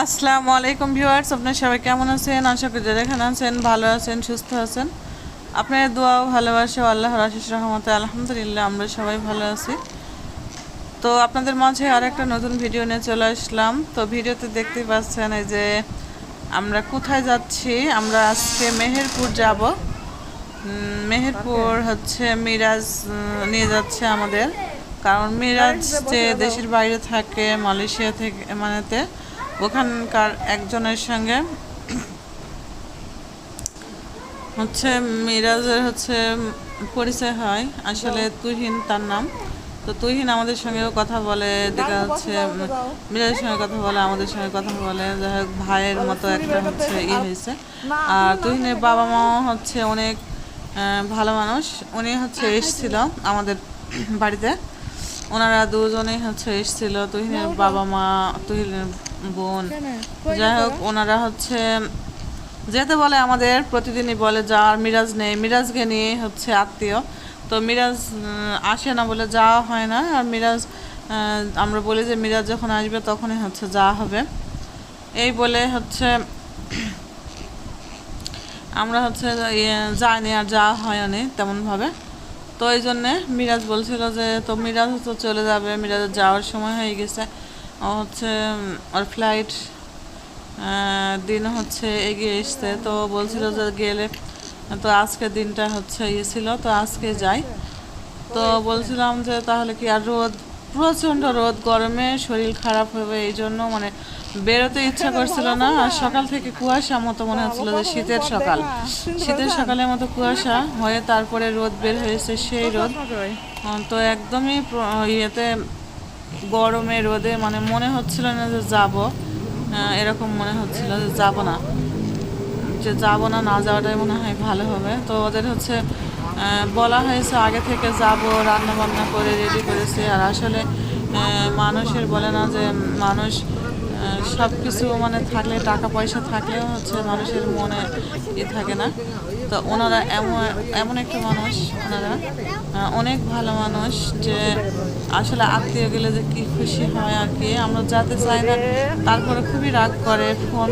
আসসালামু আলাইকুম ভিউয়ার্স, আপনার সবাই কেমন আছেন? আশা করি যারা এখানে আছেন ভালো আছেন, সুস্থ আছেন। আপনার দোয়া ভালোবাসা আল্লাহর আশিস রহমতে আলহামদুলিল্লাহ আমরা সবাই ভালো আছি। তো আপনাদের মাঝে আর একটা নতুন ভিডিও নিয়ে চলে আসলাম। তো ভিডিওতে দেখতেই পাচ্ছেন এই যে আমরা কোথায় যাচ্ছি? আমরা আজকে মেহেরপুর যাব। মেহেরপুর হচ্ছে মিরাজ নিয়ে যাচ্ছে আমাদের। কারণ মিরাজ যে দেশের বাইরে থাকে, মালয়েশিয়া থেকে মানেতে ওখানকার একজনের সঙ্গে হচ্ছে মিরাজের হচ্ছে পরিচয় হয়। আসলে তুহিন তার নাম। তো তুহিন আমাদের সঙ্গেও কথা বলে, দেখা যাচ্ছে মিরাজের সঙ্গে কথা বলে, আমাদের সঙ্গে কথা বলে। যাই হোক, ভাইয়ের মতো একটা হচ্ছে ই হয়েছে। আর তুহিনের বাবা মাও হচ্ছে অনেক ভালো মানুষ। উনি হচ্ছে এসেছিল আমাদের বাড়িতে। ওনারা দুজনেই হচ্ছে এসেছিল। তুহিনের বাবা মা, তুহিনের বোন। যাই হোক ওনারা হচ্ছে যেতে বলে আমাদের প্রতিদিনই বলে যা আর মিরাজ নেই মিরাজকে নিয়ে হচ্ছে আত্মীয়। তো মিরাজ আসে না বলে যাওয়া হয় না। আর মিরাজ আমরা বলি যে মিরাজ যখন আসবে তখনই হচ্ছে যাওয়া হবে। এই বলে হচ্ছে আমরা হচ্ছে ইয়ে যাইনি আর যাওয়া হয়নি তেমনভাবে। তো এই জন্যে মিরাজ বলছিল যে তো মিরাজ তো চলে যাবে মিরাজের যাওয়ার সময় হয়ে গেছে। হচ্ছে ওর ফ্লাইট দিন হচ্ছে এগিয়ে এসছে। তো বলছিল যে গেলে তো আজকে দিনটা হচ্ছে ইয়ে ছিল তো আজকে যাই। তো বলছিলাম যে তাহলে কি আর রোদ প্রচণ্ড রোদ গরমে শরীর খারাপ হবে এই জন্য মানে বেরোতে ইচ্ছা করছিল না। আর সকাল থেকে কুয়াশা মতো মনে হচ্ছিল যে শীতের সকাল। শীতের সকালের মতো কুয়াশা হয়ে তারপরে রোদ বের হয়েছে সেই রোদ। তো একদমই ইয়েতে গরমে রোদে মানে মনে হচ্ছিল না যে যাব। এরকম মনে হচ্ছিল যে যাব না। যে যাব না না যাওয়াটাই মনে হয় ভালো হবে। তো ওদের হচ্ছে বলা হয়েছে আগে থেকে যাব রান্না বান্না করে রেডি করেছে। আর আসলে মানুষের বলে না যে মানুষ সব কিছু মানে থাকলে টাকা পয়সা থাকলেও হচ্ছে মানুষের মনে ই থাকে না। তো ওনারা এমন এমন একটা মানুষ, ওনারা অনেক ভালো মানুষ যে আসলে আত্মীয় গেলে যে কি খুশি হয় আর কি। আমরা যাতে চাই না, তারপরে খুবই রাগ করে, ফোন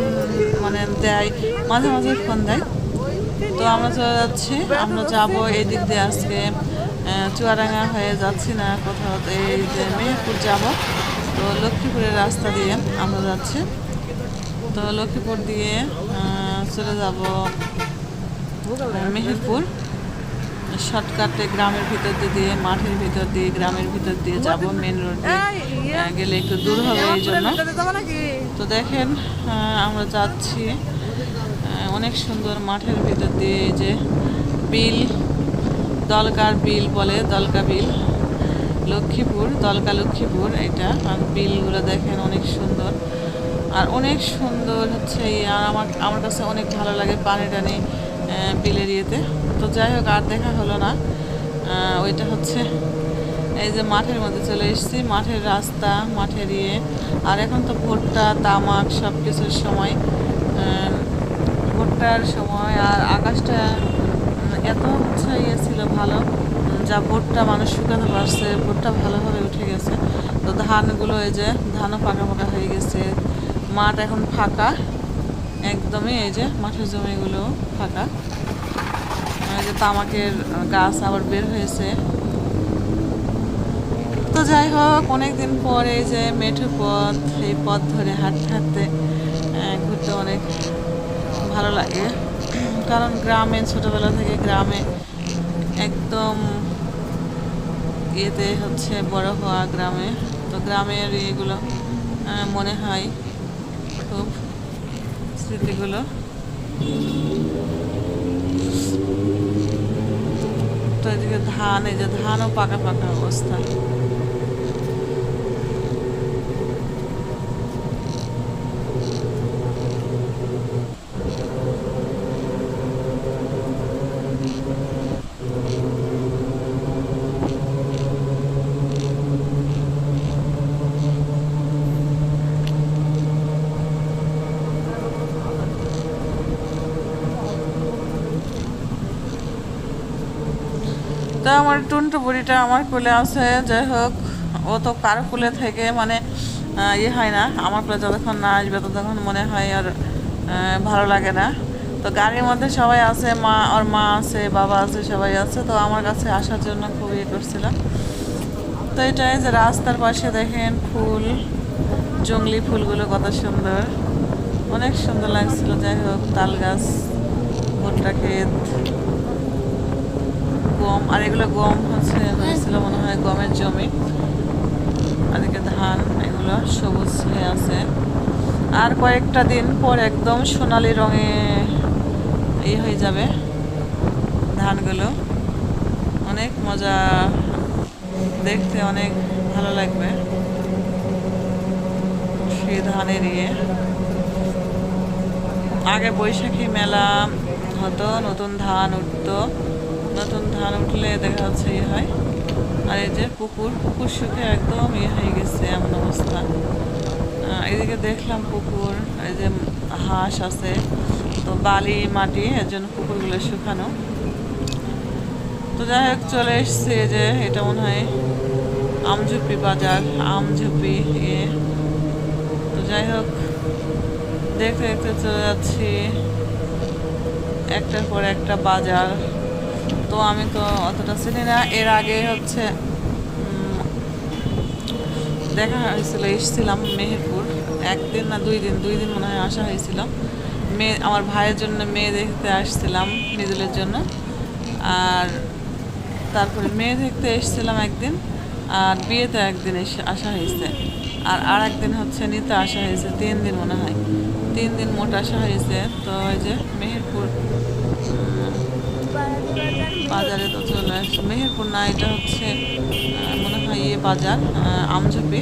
মানে দেয়, মাঝে মাঝে ফোন দেয়। তো আমরা চলে যাচ্ছি, আমরা যাব এই দিক দিয়ে আজকে চুয়াডাঙ্গা হয়ে যাচ্ছি না কোথাও, এই যে মেহেরপুর যাব। তো লক্ষ্মীপুরের রাস্তা দিয়ে আমরা যাচ্ছি। তো লক্ষ্মীপুর দিয়ে চলে যাব মেহেরপুর। শর্টকাটে গ্রামের ভিতর দিয়ে মাঠের ভিতর দিয়ে গ্রামের ভিতর দিয়ে যাব মেন রোড দিয়ে। গেলে একটু দূর হবে এই জন্য। তো দেখেন আমরা যাচ্ছি অনেক সুন্দর মাঠের ভিতর দিয়ে এই যে বিল দলকার বিল বলে দলকা বিল। লক্ষ্মীপুর দলকা লক্ষ্মীপুর, এটা। আর বিলগুলো দেখেন অনেক সুন্দর। আর অনেক সুন্দর হচ্ছে আর আমার আমার কাছে অনেক ভালো লাগে পানি টানি বিলের ইয়েতে। তো যাই হোক, আর দেখা হলো না। ওইটা হচ্ছে, এই যে মাঠের মধ্যে চলে এসেছি। মাঠের রাস্তা, মাঠের ইয়ে। আর এখন তো ভুট্টা, তামাক সব কিছুর সময় ভুট্টার সময়। আর আকাশটা, এত হচ্ছে ইয়ে ছিল ভালো। যা ভুট্টা মানুষ শুকাতে পারছে, ভুট্টা ভালোভাবে উঠে গেছে। তো ধানগুলো এই যে, ধানও পাকা পাকা হয়ে গেছে। মাঠ এখন ফাঁকা। একদমই এই যে, মাঠের জমিগুলো ফাঁকা। এই যে তামাকের গাছ আবার বের হয়েছে। তো যাই হোক, অনেকদিন পরে এই যে মেঠো পথ, এই পথ ধরে হাঁটতে হাঁটতে ঘুরতে অনেক ভালো লাগে। কারণ গ্রামে, ছোটবেলা থেকে গ্রামে একদম ইয়েতে হচ্ছে বড় হওয়া গ্রামে, তো গ্রামের ইয়েগুলো মনে হয় খুব স্মৃতিগুলো। তো এদিকে ধান, এই যে ধানও পাকা পাকা অবস্থা। তো আমার টুনটু বুড়িটা আমার কোলে আছে, যাই হোক, ও তো কারও কোলে থেকে মানে ইয়ে হয় না, আমার কাছে যতক্ষণ না আসবে ততক্ষণ মনে হয় আর ভালো লাগে না। তো গাড়ির মধ্যে সবাই আছে, মা, ওর মা আছে, বাবা আছে, সবাই আছে, তো আমার কাছে আসার জন্য খুব ইয়ে করছিলাম তো এটাই যে রাস্তার পাশে দেখেন ফুল, জঙ্গলি ফুলগুলো কত সুন্দর। অনেক সুন্দর লাগছিল, যাই হোক, তাল গাছ, ভুট্টা ক্ষেত। গম আর এগুলো গম হচ্ছে হয়েছিল মনে হয় গমের জমি। আর এদিকে ধান এগুলো সবুজ হয়ে আছে। আর কয়েকটা দিন পর একদম সোনালি রঙে এই হয়ে যাবে ধানগুলো। অনেক মজা। দেখতে অনেক ভালো লাগবে। সেই ধানের ইয়ে। আগে বৈশাখী মেলা হতো নতুন ধান উঠতো। নতুন ধান উঠলে দেখা যাচ্ছে ইয়ে হয়। আর এই যে পুকুর পুকুর শুকে একদম ইয়ে হয়ে গেছে এমন অবস্থা। এদিকে দেখলাম পুকুর, এই যে হাঁস আছে, তো বালি, মাটি, এর জন্য পুকুরগুলো শুকানো। তো যাই হোক, চলে এসছে যে, এটা মনে হয় আমঝুপি বাজার, আমঝুপি ইয়ে। তো যাই হোক, দেখতে দেখতে চলে যাচ্ছি। একটার পর একটা বাজার। তো আমি তো অতটা চিনি না। এর আগে হচ্ছে দেখা হয়েছিল, এসেছিলাম মেহেরপুর। একদিন না দুই দিন দুই দিন মনে হয় আসা হয়েছিল। মেয়ে আমার ভাইয়ের জন্য মেয়ে দেখতে আসছিলাম, মিদুলের জন্য। আর তারপরে মেয়ে দেখতে এসেছিলাম একদিন, আর বিয়েতে একদিন এসে আসা হয়েছে। আর আর একদিন হচ্ছে নিতে আসা হয়েছে, তিন দিন মনে হয়। তিন দিন মোট আসা হয়েছে। তো ওই যে মেহেরপুর বাজারে তো চলে আসছে। মেহেরপুর না, এটা হচ্ছে মনে হয় ইয়ে বাজার আমঝুপি।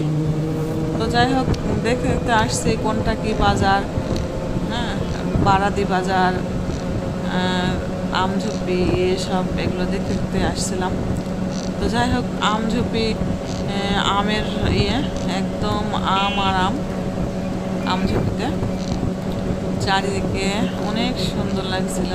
তো যাই হোক, দেখতে দেখতে আসছি কোনটা কি বাজার। হ্যাঁ বারাদি বাজার আমঝুপি, এসব, এগুলো দেখতে দেখতে আসছিলাম। তো যাই হোক, আমঝুপি আমের ইয়ে একদম আম আর আম, আমঝুপিতে। চারিদিকে অনেক সুন্দর লাগছিল।